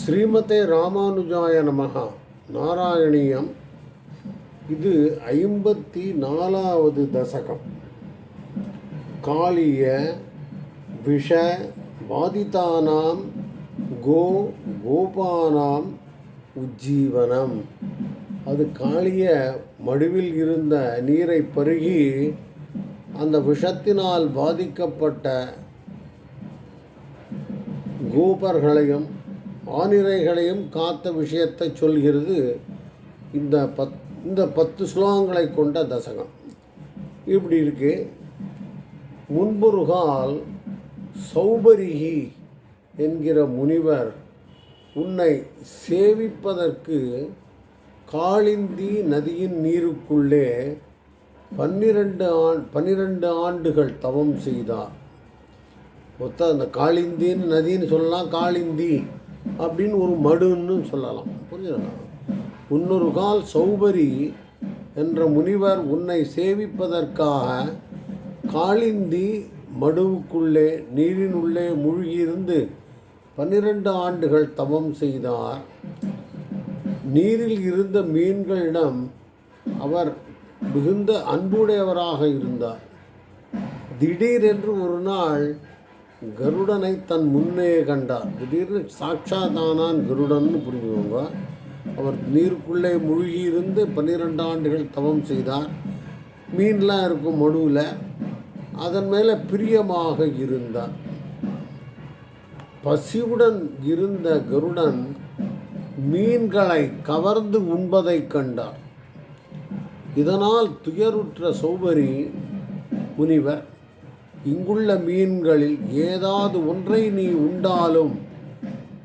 ஸ்ரீமதே ராமானுஜாய நமகா நாராயணியம். இது ஐம்பத்தி நாலாவது தசகம். காளிய விஷ பாதிதானாம் கோ கோபானாம் உஜ்ஜீவனம். அது காளிய மடுவில் இருந்த நீரை பருகி அந்த விஷத்தினால் பாதிக்கப்பட்ட கோபர்களையும் ஆனிரைகளையும் காத்த விஷயத்தை சொல்கிறது இந்த பத் இந்த பத்து ஸ்லோகங்களை கொண்ட தசகம். இப்படி இருக்கு. முன்புருகால் சௌபரிகி என்கிற முனிவர் உன்னை சேவிப்பதற்கு காளிந்தி நதியின் நீருக்குள்ளே பன்னிரண்டு ஆண் பன்னிரண்டு ஆண்டுகள் தவம் செய்தார். மொத்தம் அந்த காளிந்தின்னு நதின்னு சொல்லலாம் காளிந்தி. அப்படின்னு ஒரு மடுன்னு சொல்லலாம். புரிஞ்சுங்களா இன்னொரு கால் சௌபரி என்ற முனிவர் உன்னை சேவிப்பதற்காக காளிந்தி மடுவுக்குள்ளே நீரினுள்ளே மூழ்கியிருந்து பன்னிரண்டு ஆண்டுகள் தவம் செய்தார். நீரில் இருந்த மீன்களிடம் அவர் மிகுந்த அன்புடையவராக இருந்தார். திடீரென்று ஒரு நாள் கருடனை தன் முன்னே கண்டார். திடீர்னு சாட்சாதானான் கருடன்னு புரிஞ்சுக்கோங்க. அவர் நீருக்குள்ளே மூழ்கியிருந்து பன்னிரெண்டு ஆண்டுகள் தவம் செய்தார். மீன்லாம் இருக்கும் மடுவில் அதன் மேலே பிரியமாக இருந்தார். பசியுடன் இருந்த கருடன் மீன்களை கவர்ந்து உண்பதைக் கண்டார். இதனால் துயருற்ற சௌபரி முனிவர் இங்குள்ள மீன்களில் ஏதாவது ஒன்றை நீ உண்டாலும்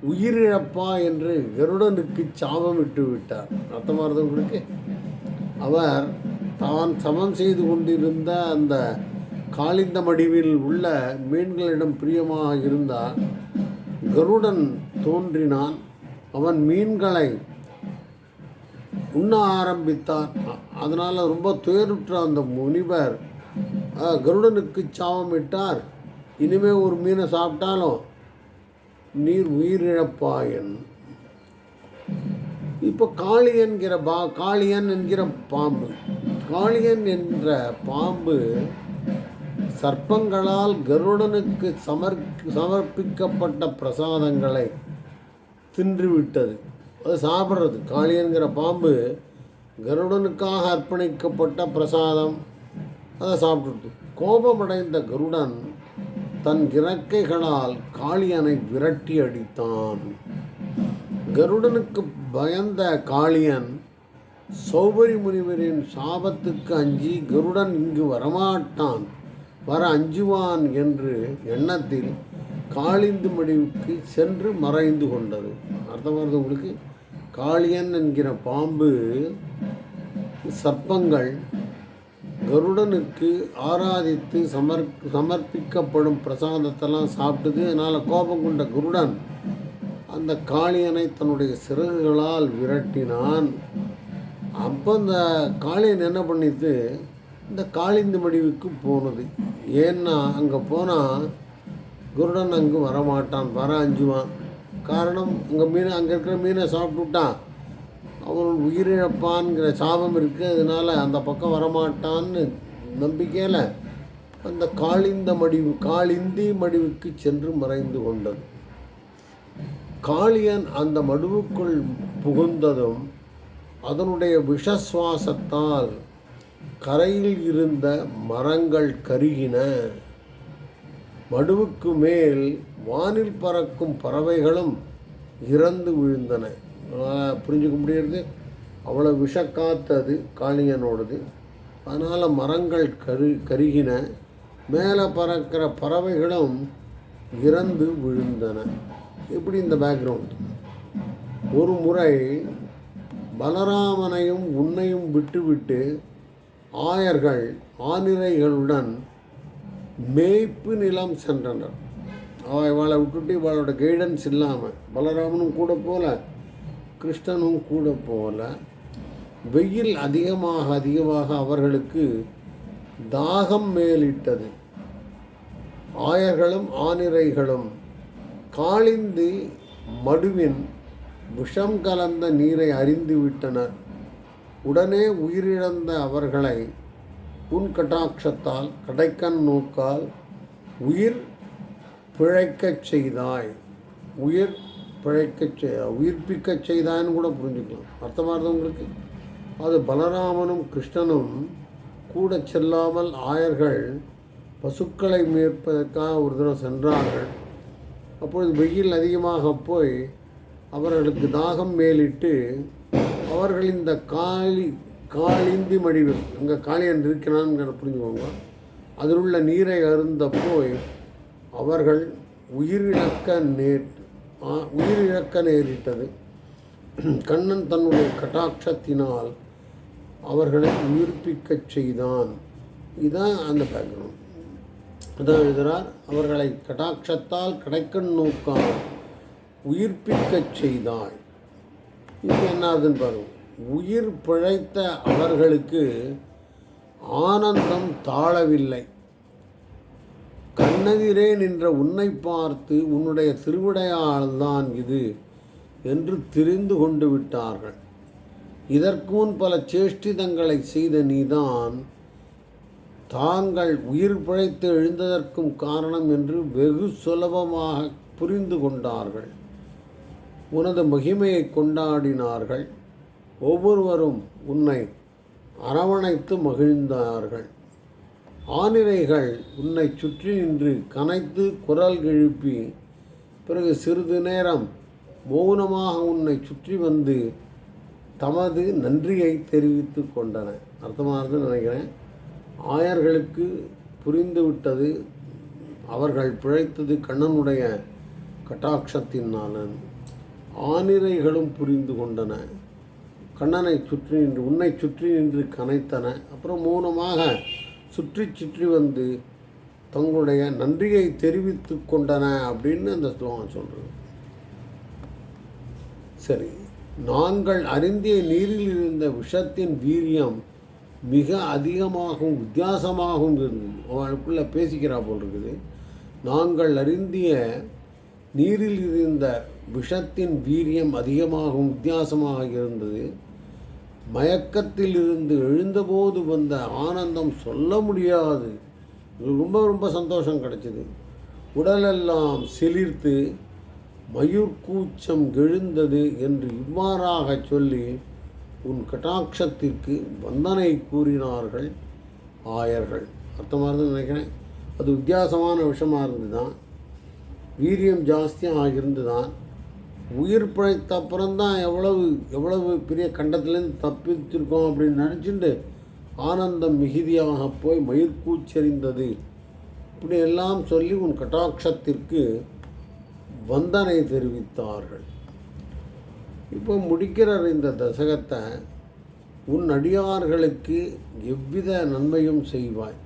உயிரிழப்பா என்று கருடனுக்கு சாபமிட்டு விட்டார். அர்த்தமாக அவர் தான் சமம் செய்து கொண்டிருந்த அந்த காளிந்த மடிவில் உள்ள மீன்களிடம் பிரியமாக இருந்தால் கருடன் தோன்றினான். அவன் மீன்களை உண்ண ஆரம்பித்தார் அதனால் ரொம்ப துயருற்ற அந்த முனிவர் கருடனுக்கு கருடனுக்கு சாபமிட்டார் இனிமே ஒரு மீனை சாப்பிட்டாலும் நீர் உயிரிழப்பாயன் இப்போ காளி என்கிற பா காளியன் என்கிற பாம்பு. காளியன் என்ற பாம்பு சர்ப்பங்களால் கருடனுக்கு சமர் சமர்ப்பிக்கப்பட்ட பிரசாதங்களை தின்றுவிட்டது. அது சாப்பிட்றது. காளியன்கிற பாம்பு கருடனுக்காக அர்ப்பணிக்கப்பட்ட பிரசாதம். அதை சாப்பிட்டுட்டு. கோபமடைந்த கருடன் தன் இறக்கைகளால் காளியனை விரட்டி அடித்தான். கருடனுக்கு பயந்த காளியன் சௌபரி முனிவரின் சாபத்துக்கு அஞ்சி கருடன் இங்கு வரமாட்டான். வர அஞ்சுவான் என்று எண்ணத்தில் காளிந்து மடிவுக்கு சென்று மறைந்து கொண்டது. அர்த்தமானது உங்களுக்கு. காளியன் என்கிற பாம்பு சர்ப்பங்கள் கருடனுக்கு ஆராதித்து சமர் சமர்ப்பிக்கப்படும் பிரசாதத்தெல்லாம் சாப்பிட்டது. அதனால் கோபம் கொண்ட கருடன் அந்த காளியனை தன்னுடைய சிறகுகளால் விரட்டினான். அப்போ அந்த காளியன் என்ன பண்ணிட்டு இந்த காளிந்து மடிவுக்கு போனது. ஏன்னா அங்கே போனால் குருடன் அங்கு வரமாட்டான் வர அஞ்சுவான். காரணம் அங்கே மீன் அங்கே இருக்கிற மீனை சாப்பிட்டு விட்டான் அவன் உயிரிழப்பான்கிற சாபம் இருக்குது அதனால் அந்த பக்கம் வரமாட்டான்னு நம்பிக்கையில் அந்த காளிந்த மடிவு காளிந்தி மடிவுக்கு சென்று மறைந்து கொண்டது. காளியன் அந்த மடுவுக்குள் புகுந்ததும் அதனுடைய விஷசுவாசத்தால் கரையில் இருந்த மரங்கள் கருகின. மடுவுக்கு மேல் வானில் பறக்கும் பறவைகளும் இறந்து விழுந்தன. புரிஞ்சுக்க முடியறது. அவ்வளோ விஷக்காத்தது காளியனோடது. அதனால் மரங்கள் கரு கருகின. மேலே பறக்கிற பறவைகளும் இறந்து விழுந்தன. இப்படி இந்த பேக்ரவுண்ட் ஒரு முறை பலராமனையும் உன்னையும் விட்டுவிட்டு ஆயர்கள் ஆனிரைகளுடன் மேய்ப்பு நிலம் சென்றனர். அவ இவளை விட்டுட்டு இவளோட கைடன்ஸ் இல்லாமல் பலராமனும் கூட போல. கிருஷ்ணனும் கூட போல வெயில் அதிகமாக அதிகமாக அவர்களுக்கு தாகம் மேலிட்டது. ஆயர்களும் ஆனிரைகளும் காளிந்தி மடுவின் விஷம் கலந்த நீரை அறிந்து விட்டனர். உடனே உயிரிழந்த அவர்களை உன் கட்டாட்சத்தால் கடைக்கண் நோக்கால் உயிர் பிழைக்கச் செய்தாய். உயிர் பிழைக்கச் உயிர்ப்பிக்க உயிர்ப்பிக்கச் கூட புரிஞ்சுக்கலாம். அர்த்தமாக உங்களுக்கு? அது பலராமனும் கிருஷ்ணனும் கூட செல்லாமல் ஆயர்கள் பசுக்களை மீட்பதற்காக ஒரு தடவை சென்றார்கள். அப்பொழுது வெயில் அதிகமாக போய் அவர்களுக்கு தாகம் மேலிட்டு அவர்கள் இந்த காளி காளிந்தி மடிவில் அங்கே காளியன் இருக்கிறான்னு புரிஞ்சுக்கோங்க. அதில் உள்ள நீரை அருந்த போய் அவர்கள் உயிரிழக்க நேர் உயிரிழக்க நேரிட்டது. கண்ணன் தன்னுடைய கட்டாட்சத்தினால் அவர்களை உயிர்ப்பிக்கச் செய்தான். இதுதான் அந்த பேக்ரவுண்ட் அதான் எழுதுகிறார் அவர்களை கட்டாட்சத்தால் கடைக்கண் நோக்கால் உயிர்ப்பிக்கச் செய்தாய். இப்போ என்ன ஆகுதுன்னு பாருங்க. உயிர் பிழைத்த அவர்களுக்கு ஆனந்தம் தாழவில்லை. கண்ணெதிரே நின்ற உன்னை பார்த்து உன்னுடைய திருவிடையாள்தான் இது என்று தெரிந்து கொண்டு விட்டார்கள். இதற்கு முன் பல சேஷ்டிதங்களை செய்த நீதான் தாங்கள் உயிர் பிழைத்து எழுந்ததற்கும் காரணம் என்று வெகு சுலபமாக புரிந்து கொண்டார்கள். உனது மகிமையை கொண்டாடினார்கள். ஒவ்வொருவரும் உன்னை அரவணைத்து மகிழ்ந்தார்கள். ஆனிரைகள் உன்னை சுற்றி நின்று கனைத்து குரல் எழுப்பி பிறகு சிறிது நேரம் மௌனமாக உன்னை சுற்றி வந்து தமது நன்றியை தெரிவித்து கொண்டன. அர்த்தமானதுன்னு நினைக்கிறேன். ஆயர்களுக்கு புரிந்துவிட்டது அவர்கள் பிழைத்தது கண்ணனுடைய கட்டாட்சத்தினாலன் ஆனிரைகளும் புரிந்து கொண்டன. கண்ணனை சுற்றி நின்று உன்னை சுற்றி நின்று கனைத்தன. அப்புறம் மௌனமாக சுற்றி சுற்றி வந்து தங்களுடைய நன்றியை தெரிவித்து கொண்டன அப்படின்னு அந்த ஸ்லோகம் சொல்கிறது சரி நாங்கள் அறிந்திய நீரில் இருந்த விஷத்தின் வீரியம் மிக அதிகமாகவும் வித்தியாசமாகவும் இருந்தது அவளுக்குள்ளே பேசிக்கிறா போல் இருக்குது நாங்கள் அறிந்திய நீரில் இருந்த விஷத்தின் வீரியம் அதிகமாகவும் வித்தியாசமாக இருந்தது. மயக்கத்தில் இருந்து எழுந்தபோது வந்த ஆனந்தம் சொல்ல முடியாது. ரொம்ப ரொம்ப சந்தோஷம் கிடைச்சிது. உடலெல்லாம் சிலிர்த்து மயூர்கூச்சம் எழுந்தது என்று இவ்வாறாக சொல்லி உன் கட்டாட்சத்திற்கு வந்தனை கூறினார்கள் ஆயர்கள். அர்த்தமாக இருந்து நினைக்கிறேன். அது வித்தியாசமான விஷயமாக இருந்து தான் வீரியம் ஜாஸ்தியாக இருந்து தான் உயிர் பிழைத்த அப்புறம்தான் எவ்வளவு எவ்வளவு பெரிய கண்டத்துலேருந்து தப்பிச்சிருக்கோம் அப்படின்னு நினச்சிட்டு ஆனந்தம் மிகுதியாக போய் மயிர்கூச்செறிந்தது இப்படி எல்லாம் சொல்லி உன் கட்டாட்சத்திற்கு வந்தனை தெரிவித்தார்கள். இப்போ முடிக்கிறார் இந்த தசகத்தை. உன் அடியார்களுக்கு எவ்வித நன்மையும் செய்வாய்.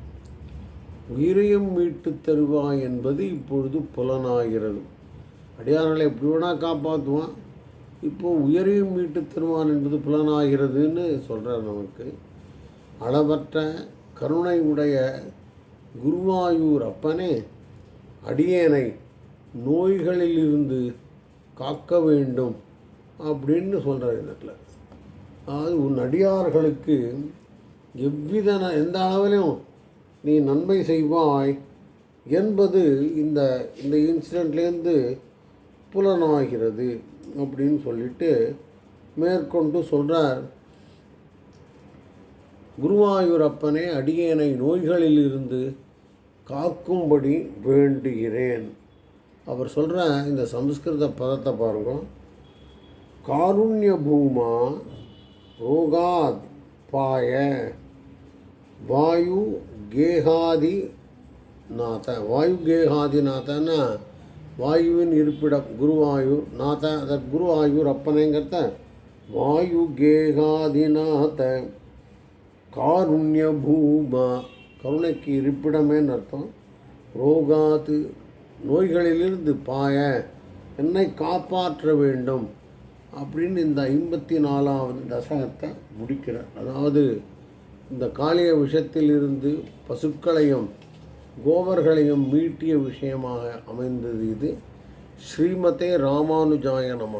உயிரையும் மீட்டுத் தருவாய் என்பது இப்பொழுது புலனாகிறது. அடியார்களை எப்படி வேணால் காப்பாற்றுவான் இப்போது உயரையும் மீட்டு தருவான் என்பது புலனாகிறதுன்னு சொல்கிறார் நமக்கு. அளவற்ற கருணை உடைய குருவாயூர் அப்பனே அடியேனை நோய்களிலிருந்து காக்க வேண்டும் அப்படின்னு சொல்கிறார் இடத்துல. அதாவது உன் அடியார்களுக்கு எவ்வித எந்த அளவிலையும் நீ நன்மை செய்வாய் என்பது இந்த இந்த இன்சிடெண்ட்லேருந்து புலனாகிறது அப்படின்னு சொல்லிட்டு மேற்கொண்டு சொல்கிறார் குருவாயூரப்பனே அடியேனை நோய்களிலிருந்து காக்கும்படி வேண்டுகிறேன். அவர் சொல்கிற இந்த சம்ஸ்கிருத பதத்தை பாருங்க. காருண்ய பூமா ரோகாத் பாய வாயு கேகாதி நாத. வாயு கேகாதி நாதன்னா வாயுவின் இருப்பிடம் குருவாயு. நாத அதற்கு குருவாயூர் அப்பனேங்கிறத வாயு கேகாதிநாத காருண்ய பூமா கருணைக்கு இருப்பிடமேன்னு அர்த்தம் ரோகாத்து நோய்களிலிருந்து பாய என்னை காப்பாற்ற வேண்டும். அப்படின்னு இந்த ஐம்பத்தி நாலாவது தசகத்தை முடிக்கிறார். அதாவது இந்த காளிய விஷத்திலிருந்து பசுக்களையும் கோவர்களையும் மீட்டிய விஷயமாக அமைந்தது இது. ஸ்ரீமதே ராமானுஜாய நம.